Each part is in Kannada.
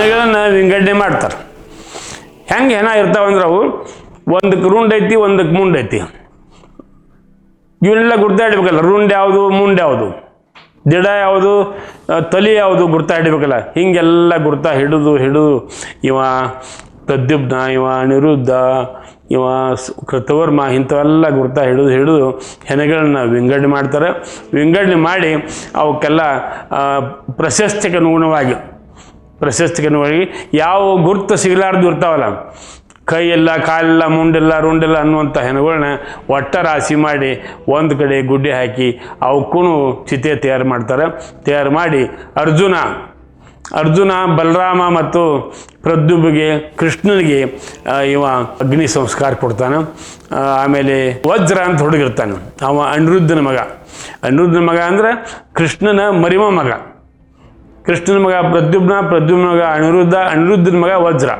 ಹೆಣಗಳನ್ನು ವಿಂಗಡಣೆ ಮಾಡ್ತಾರೆ. ಹೆಂಗೆ ಇರ್ತಾವಂದ್ರೆ ಅವು ಒಂದಕ್ಕೆ ರುಂಡ್ ಐತಿ ಒಂದಕ್ಕೆ ಮುಂಡ್ ಐತಿ. ಇವನ್ನೆಲ್ಲ ಗುರ್ತಾಡಬೇಕಲ್ಲ, ರುಂಡ್ ಯಾವುದು, ಮುಂಡ್ ಯಾವುದು? ದಿಡ ಯಾವುದು ತಲಿ ಯಾವುದು ಗುರ್ತಾ ಹಿಡಿಬೇಕಲ್ಲ ಹಿಂಗೆಲ್ಲ ಗುರ್ತಾ ಹಿಡಿದು ಹಿಡಿದು ಇವ ಪ್ರದ್ಯುಮ್ನ ಇವ ಅನಿರುದ್ಧ, ಇವ ಕೃತವರ್ಮ ಇಂಥವೆಲ್ಲ ಗುರ್ತಾ ಹಿಡಿದು ಹಿಡಿದು ಹೆಣಗಳನ್ನ ವಿಂಗಡಣೆ ಮಾಡ್ತಾರೆ. ವಿಂಗಡಣೆ ಮಾಡಿ ಅವಕ್ಕೆಲ್ಲ ಪ್ರಶಸ್ತಿಗೆ ಅನುಗುಣವಾಗಿ ಪ್ರಶಸ್ತಿಗೆ ಅನುಗುಣವಾಗಿ ಯಾವ ಗುರುತು ಸಿಗಲಾರ್ದು ಇರ್ತಾವಲ್ಲ, ಕೈಯೆಲ್ಲ, ಕಾಲೆಲ್ಲ, ಮುಂಡೆಲ್ಲ, ರುಂಡೆಲ್ಲ ಅನ್ನುವಂಥ ಹೆಣಗಳನ್ನ ಒಟ್ಟ ರಾಶಿ ಮಾಡಿ ಒಂದು ಕಡೆ ಗುಡ್ಡೆ ಹಾಕಿ ಅವಕ್ಕೂ ಚಿತೆ ತಯಾರು ಮಾಡ್ತಾರೆ. ತಯಾರು ಮಾಡಿ ಅರ್ಜುನ ಅರ್ಜುನ, ಬಲರಾಮ ಮತ್ತು ಪ್ರದ್ಯುಬ್ಗೆ ಕೃಷ್ಣನಿಗೆ ಇವ ಅಗ್ನಿ ಸಂಸ್ಕಾರ ಕೊಡ್ತಾನೆ. ಆಮೇಲೆ ವಜ್ರ ಅಂತ ಹುಡುಗಿರ್ತಾನೆ. ಅವ ಅನಿರುದ್ಧನ ಮಗ. ಅನಿರುದ್ಧನ ಮಗ ಅಂದ್ರೆ ಕೃಷ್ಣನ ಮರಿಮ ಮಗ. ಕೃಷ್ಣನ ಮಗ ಪ್ರದ್ಯುಮ್ನ ಪ್ರದ್ಯುಮ್ನ ಮಗ ಅನಿರುದ್ಧ, ಅನಿರುದ್ಧನ ಮಗ ವಜ್ರ.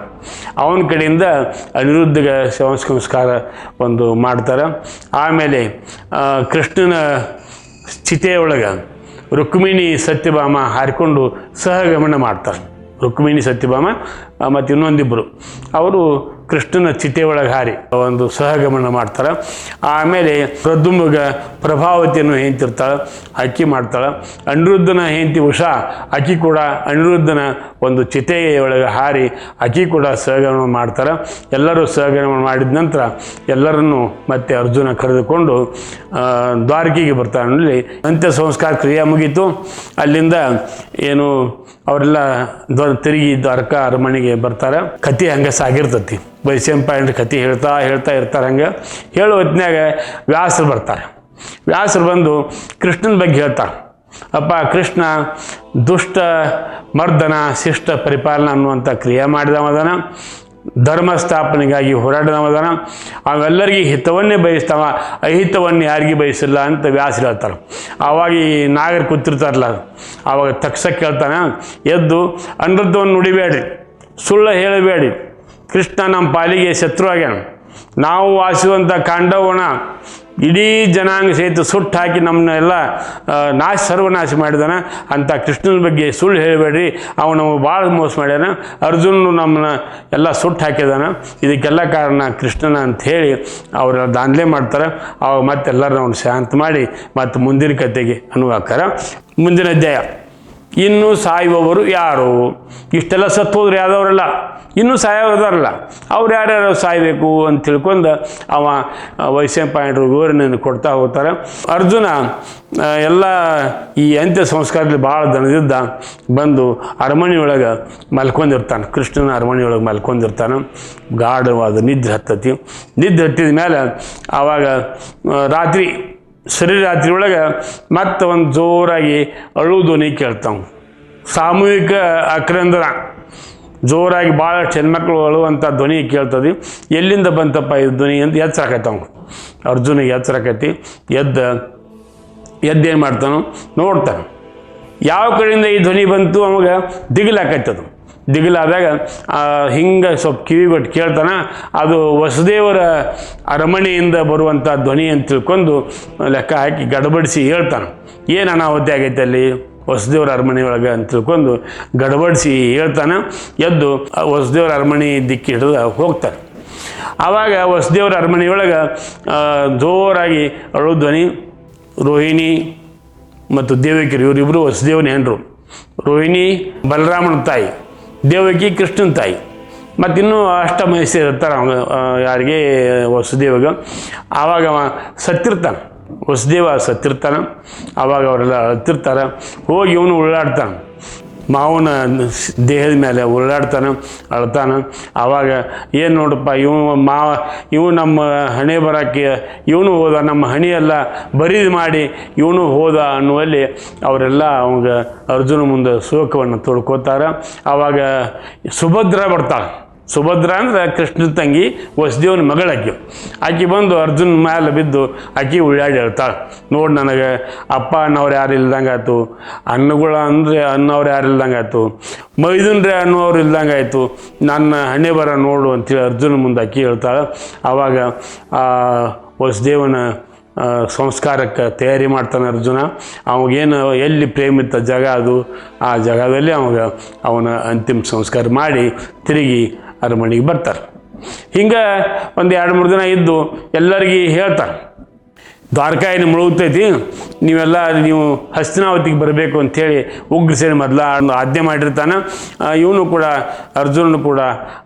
ಅವನ ಕಡೆಯಿಂದ ಅನಿರುದ್ಧಗೆ ಸಂಸ್ಕಾರ ಒಂದು ಮಾಡ್ತಾರೆ. ಆಮೇಲೆ ಕೃಷ್ಣನ ಚಿತೆಯೊಳಗೆ ರುಕ್ಮಿಣಿ ಸತ್ಯಭಾಮ ಹಾರಿಕೊಂಡು ಸಹಗಮನ ಮಾಡ್ತಾರೆ. ರುಕ್ಮಿಣಿ ಸತ್ಯಭಾಮ ಮತ್ತು ಇನ್ನೊಂದಿಬ್ಬರು ಅವರು ಕೃಷ್ಣನ ಚಿತೆ ಒಳಗೆ ಹಾರಿ ಒಂದು ಸಹಗಮನ ಮಾಡ್ತಾರೆ ಆಮೇಲೆ ಪ್ರದ್ಯುಮ್ಗ ಪ್ರಭಾವತಿಯನ್ನು ಹೆಂತಿರ್ತಾಳೆ ಅಕ್ಕಿ ಮಾಡ್ತಾಳೆ. ಅನಿರುದ್ಧನ ಹೆಂಡತಿ ಉಷಾ, ಅಕ್ಕಿ ಕೂಡ ಅನಿರುದ್ಧನ ಒಂದು ಚಿತೆಯೊಳಗೆ ಹಾರಿ ಅಕ್ಕಿ ಕೂಡ ಸಹಗಮನ ಮಾಡ್ತಾರೆ ಎಲ್ಲರೂ ಸಹಗಮನ ಮಾಡಿದ ನಂತರ ಎಲ್ಲರನ್ನು ಮತ್ತೆ ಅರ್ಜುನ ಕರೆದುಕೊಂಡು ದ್ವಾರಕಿಗೆ ದ್ವಾರಕೆಗೆ ಬರ್ತಾನೆ. ಅಲ್ಲಿ ಅಂತ್ಯ ಸಂಸ್ಕಾರ ಕ್ರಿಯೆ ಮುಗೀತು. ಅಲ್ಲಿಂದ ಏನು ಅವರೆಲ್ಲ ತಿರುಗಿ ದ್ವಾರಕ ಅರಮನೆಗೆ ಬರ್ತಾರೆ. ಕತೆ ಹಂಗೆ ಸಾಗಿರ್ತತಿ ವೈಶಂಪಾಯನ ಕತಿ ಹೇಳ್ತಾ ಹೇಳ್ತಾ ಇರ್ತಾರೆ ಹಂಗೆ. ಹೇಳೋ ಹೊತ್ತಿನಾಗ ವ್ಯಾಸರು ಬರ್ತಾರೆ. ವ್ಯಾಸರು ಬಂದು ಕೃಷ್ಣನ ಬಗ್ಗೆ ಹೇಳ್ತಾರೆ. ಅಪ್ಪ ಕೃಷ್ಣ ದುಷ್ಟ ಮರ್ದನ ಶಿಷ್ಟ ಪರಿಪಾಲನ ಅನ್ನುವಂಥ ಕ್ರಿಯೆ ಮಾಡಿದವದನ ಧರ್ಮ ಸ್ಥಾಪನೆಗಾಗಿ ಹೋರಾಡಿದವದನ ಅವೆಲ್ಲರಿಗೆ ಹಿತವನ್ನೇ ಬಯಸ್ತಾವ. ಅಹಿತವನ್ನು ಯಾರಿಗೆ ಬಯಸಿಲ್ಲ ಅಂತ ವ್ಯಾಸ ಹೇಳ್ತಾರೆ. ಆವಾಗ ಈ ನಾಗರು ಕೂತಿರ್ತಾರಲ್ಲ, ಆವಾಗ ತಕ್ಷ ಹೇಳ್ತಾನೆ ಎದ್ದು ಅನೃದ್ಧವನ್ನು ನುಡಿಬೇಡಿ, ಸುಳ್ಳು ಹೇಳಬೇಡಿ. ಕೃಷ್ಣ ನಮ್ಮ ಪಾಲಿಗೆ ಶತ್ರು ಆಗ್ಯಾನ. ನಾವು ವಾಸಿಸುವಂಥ ಕಾಂಡವನ ಇಡೀ ಜನಾಂಗ ಸಹಿತ ಸುಟ್ಟು ಹಾಕಿ ನಮ್ಮನ್ನೆಲ್ಲ ನಾಶ, ಸರ್ವನಾಶ ಮಾಡಿದಾನ. ಅಂತ ಕೃಷ್ಣನ ಬಗ್ಗೆ ಸುಳ್ಳು ಹೇಳಬೇಡ್ರಿ. ಅವನು ನಮಗೆ ಭಾಳ ಮೋಸ ಮಾಡ್ಯಾನ. ಅರ್ಜುನನು ನಮ್ಮನ್ನ ಎಲ್ಲ ಸುಟ್ಟು ಹಾಕಿದಾನೆ. ಇದಕ್ಕೆಲ್ಲ ಕಾರಣ ಕೃಷ್ಣನ ಅಂತ ಹೇಳಿ ಅವರೆಲ್ಲ ದಾಂಧಲೆ ಮಾಡ್ತಾರೆ. ಅವಾಗ ಮತ್ತೆಲ್ಲರೂ ಅವ್ನು ಶಾಂತ ಮಾಡಿ ಮತ್ತು ಮುಂದಿನ ಕತೆಗೆ ಅನುವಾಕಾರ ಮುಂದಿನ ಅಧ್ಯಾಯ. ಇನ್ನು ಸಾಯುವವರು ಯಾರು? ಇಷ್ಟೆಲ್ಲ ಸತ್ತೋದ್ರೆ ಹೋದ್ರೆ ಇನ್ನು ಸಾಯೋದಾರಲ್ಲ ಅವ್ರು ಯಾರ್ಯಾರು ಸಾಯಬೇಕು ಅಂತ ತಿಳ್ಕೊಂಡು ಅವ ವೈಶಂಪಾಯಣರು ವಿವರಣೆಯನ್ನು ಕೊಡ್ತಾ ಹೋಗ್ತಾರೆ. ಅರ್ಜುನ ಎಲ್ಲ ಈ ಅಂತ್ಯ ಸಂಸ್ಕಾರದಲ್ಲಿ ಭಾಳ ದನದಿದ್ದ ಬಂದು ಅರಮನೆಯೊಳಗೆ ಮಲ್ಕೊಂಡಿರ್ತಾನೆ. ಕೃಷ್ಣನ ಅರಮನೆಯೊಳಗೆ ಮಲ್ಕೊಂಡಿರ್ತಾನೆ. ಗಾಢವಾದ ನಿದ್ರೆ ಹತ್ತತಿ. ನಿದ್ರೆ ಹತ್ತಿದ ಮೇಲೆ ಆವಾಗ ರಾತ್ರಿ ಸರಿ ರಾತ್ರಿ ಒಳಗೆ ಮತ್ತೆ ಒಂದು ಜೋರಾಗಿ ಅಳು ಧ್ವನಿ ಕೇಳ್ತಾವ. ಸಾಮೂಹಿಕ ಅಕ್ರಂದ್ರ ಜೋರಾಗಿ ಭಾಳಷ್ಟು ಹೆಣ್ಮಕ್ಳು ಅಳುವಂಥ ಧ್ವನಿ ಕೇಳ್ತದೆ ಎಲ್ಲಿಂದ ಬಂತಪ್ಪ ಇದು ಧ್ವನಿ ಅಂತ ಎಚ್ಚರಾಕೈತೆ ಅವ್ನು ಅರ್ಜುನಿಗೆ ಎಚ್ಚರಾಕೈತಿ, ಎದ್ದ ಎದ್ದೇನು ಮಾಡ್ತಾನೋ ನೋಡ್ತಾನೆ. ಯಾವ ಕಡೆಯಿಂದ ಈ ಧ್ವನಿ ಬಂತು ಅವಾಗ ದಿಗಿಲಾಕೈತದು. ದಿಗಿಲಾದಾಗ ಹಿಂಗೆ ಸ್ವಲ್ಪ ಕಿವಿಗೊಟ್ಟು ಕೇಳ್ತಾನೆ ಅದು ವಸುದೇವರ ಅರಮನೆಯಿಂದ ಬರುವಂಥ ಧ್ವನಿ ಅಂತ ತಿಳ್ಕೊಂಡು ಲೆಕ್ಕ ಹಾಕಿ ಗಡಬಡಿಸಿ ಹೇಳ್ತಾನೆ. ಏನು ಅನಾಹುತಿ ಆಗೈತೆ ಅಲ್ಲಿ? ಅರಮನೆ ಒಳಗೆ ಅಂತ ತಿಳ್ಕೊಂಡು ಗಡಬಡಿಸಿ ಹೇಳ್ತಾನೆ ಎದ್ದು ಆ ವಸುದೇವರ ಅರಮನೆ ದಿಕ್ಕಿ ಹಿಡಿದು ಹೋಗ್ತಾನೆ. ಆವಾಗ ಅರಮನೆಯೊಳಗೆ ಆ, ಜೋರಾಗಿ ಅಳು ಧ್ವನಿ ರೋಹಿಣಿ ಮತ್ತು ದೇವಕಿರು ಇವರಿಬ್ಬರು ವಸುದೇವನ ಹೆಂಡರು. ರೋಹಿಣಿ ಬಲರಾಮನ ತಾಯಿ. ದೇವಕಿ ಕೃಷ್ಣನ ತಾಯಿ. ಮತ್ತು ಇನ್ನೂ ಅಷ್ಟ ಮಹೇಶ್ವರ ಇರ್ತಾರೆ ಅವ ಯಾರಿಗೆ, ವಸುದೇವಗ. ಆವಾಗ ಅವ ಸತ್ತಿರ್ತಾನೆ. ವಸುದೇವ ಸತ್ತಿರ್ತಾನೆ. ಆವಾಗ ಅವರೆಲ್ಲ ಅಳ್ತಿರ್ತಾರೆ ಹೋಗಿ ಇವನು ಉಳ್ಳಾಡ್ತಾನೆ. ಮಾವನ ದೇಹದ ಮೇಲೆ ಉರುಳಾಡ್ತಾನೆ ಅಳ್ತಾನೆ. ಆವಾಗ ಏನು ನೋಡಪ್ಪ, ಇವ ಮಾವ, ಇವು ನಮ್ಮ ಹಣೆ ಬರೋಕ್ಕೆ, ಇವನು ಹೋದ, ನಮ್ಮ ಹಣಿಯೆಲ್ಲ ಬರೀದು ಮಾಡಿ ಇವನು ಹೋದ ಅನ್ನುವಲ್ಲಿ ಅವರೆಲ್ಲ ಅವಾಗ ಅರ್ಜುನ ಮುಂದೆ ಶೋಕವನ್ನು ತೊಳ್ಕೋತಾರೆ ಆವಾಗ ಸುಭದ್ರ ಬರ್ತಾಳೆ. ಸುಭದ್ರ ಅಂದ್ರೆ ಕೃಷ್ಣ ತಂಗಿ ವಸುದೇವನ ಮಗಳಾಕಿ ಆಕೆ. ಬಂದು ಅರ್ಜುನ್ ಮೇಲೆ ಬಿದ್ದು ಆಕೆ ಉಳ್ಳಾಡಿ ಹೇಳ್ತಾಳೆ ನೋಡಿ ನನಗೆ, ಅಪ್ಪ ಅನ್ನೋರು ಯಾರು ಇಲ್ದಂಗೆ ಆಯ್ತು ಅನ್ನಗಳ ಅಂದರೆ ಅನ್ನೋರು ಯಾರು ಇಲ್ದಂಗೆ ಆಯ್ತು ಮೈದುನ್ರೆ ಅನ್ನೋರು ಇಲ್ದಂಗೆ ಆಯಿತು ನನ್ನ ಹಣೆ ಬರ ನೋಡು ಅಂತೇಳಿ ಅರ್ಜುನ ಮುಂದೆ ಆಕೆ ಹೇಳ್ತಾಳೆ ಆವಾಗ ವಸುದೇವನ ಸಂಸ್ಕಾರಕ್ಕೆ ತಯಾರಿ ಮಾಡ್ತಾನೆ ಅರ್ಜುನ. ಅವಾಗೇನು, ಎಲ್ಲಿ ಪ್ರೇಮಿತ ಜಾಗ ಅದು, ಆ ಜಾಗದಲ್ಲಿ ಅವಾಗ ಅವನ ಅಂತಿಮ ಸಂಸ್ಕಾರ ಮಾಡಿ, ತಿರುಗಿ ಅರಮನೆಗೆ ಬರ್ತಾರೆ. ಹಿಂಗೆ ಒಂದು ಎರಡು ಮೂರು ದಿನ ಇದ್ದು ಎಲ್ಲರಿಗೆ ಹೇಳ್ತಾರೆ. ದ್ವಾರಕಾ ಮುಳುಗುತ್ತೈತಿ ಮುಳುಗ್ತೈತಿ. ನೀವೆಲ್ಲ ನೀವು ಹಸ್ತಿನಾವತಿಗೆ ಬರಬೇಕು ಅಂಥೇಳಿ ಉಗ್ರಸೇನೆ ಮೊದಲ ಆಜ್ಞೆ ಮಾಡಿರ್ತಾನೆ. ಇವನು ಕೂಡ, ಅರ್ಜುನನು ಕೂಡ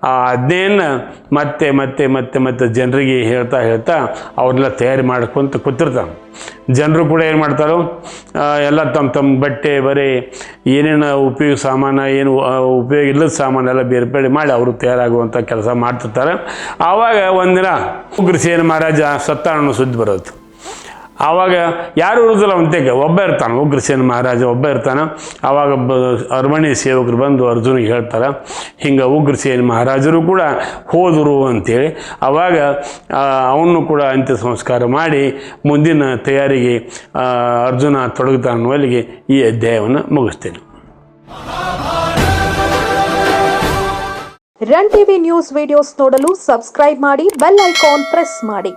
ಆ ಆಜ್ಞೆಯನ್ನು ಮತ್ತೆ ಮತ್ತೆ ಮತ್ತೆ ಮತ್ತೆ ಜನರಿಗೆ ಹೇಳ್ತಾ ಹೇಳ್ತಾ ಅವ್ರನ್ನೆಲ್ಲ ತಯಾರಿ ಮಾಡ್ಕೊಂತ ಕೂತಿರ್ತಾನೆ. ಜನರು ಕೂಡ ಏನು ಮಾಡ್ತಾರೋ ಎಲ್ಲ ತಮ್ಮ ತಮ್ಮ ಬಟ್ಟೆ, ಬರೀ, ಏನೇನು ಉಪಯೋಗ ಸಾಮಾನು, ಏನು ಉಪಯೋಗ ಇಲ್ಲದ ಸಾಮಾನು ಎಲ್ಲ ಬೇರೆ ಬೇರೆ ಮಾಡಿ ಅವರು ತಯಾರಾಗುವಂಥ ಕೆಲಸ ಮಾಡ್ತಿರ್ತಾರೆ. ಆವಾಗ ಒಂದಿನ ಉಗ್ರಸೇನ ಮಹಾರಾಜ ಸತ್ತ ಅನ್ನೋ ಸುದ್ದಿ ಬರೋದು. ಆವಾಗ ಯಾರು ಇರೋದಿಲ್ಲ ಅಂತೆಗೆ ಒಬ್ಬ ಇರ್ತಾನೆ ಉಗ್ರಸೇನ ಮಹಾರಾಜ ಒಬ್ಬ ಇರ್ತಾನೆ. ಆವಾಗ ಬ ಸೇವಕರು ಬಂದು ಅರ್ಜುನಿಗೆ ಹೇಳ್ತಾರೆ, ಹಿಂಗೆ ಉಗ್ರಸೇನ ಮಹಾರಾಜರು ಕೂಡ ಹೋದರು ಅಂತೇಳಿ. ಆವಾಗ ಅವನು ಕೂಡ ಅಂತ್ಯ ಸಂಸ್ಕಾರ ಮಾಡಿ ಮುಂದಿನ ತಯಾರಿಗೆ ಅರ್ಜುನ ತೊಡಗುತ್ತಾನೆ ಅನ್ನುವಲ್ಲಿಗೆ ಈ ಅಧ್ಯಾಯವನ್ನು ಮುಗಿಸ್ತೇನೆ. ರನ್ ಟಿವಿ ನ್ಯೂಸ್ ವಿಡಿಯೋಸ್ ನೋಡಲು ಸಬ್ಸ್ಕ್ರೈಬ್ ಮಾಡಿ, ಬೆಲ್ ಐಕಾನ್ ಪ್ರೆಸ್ ಮಾಡಿ.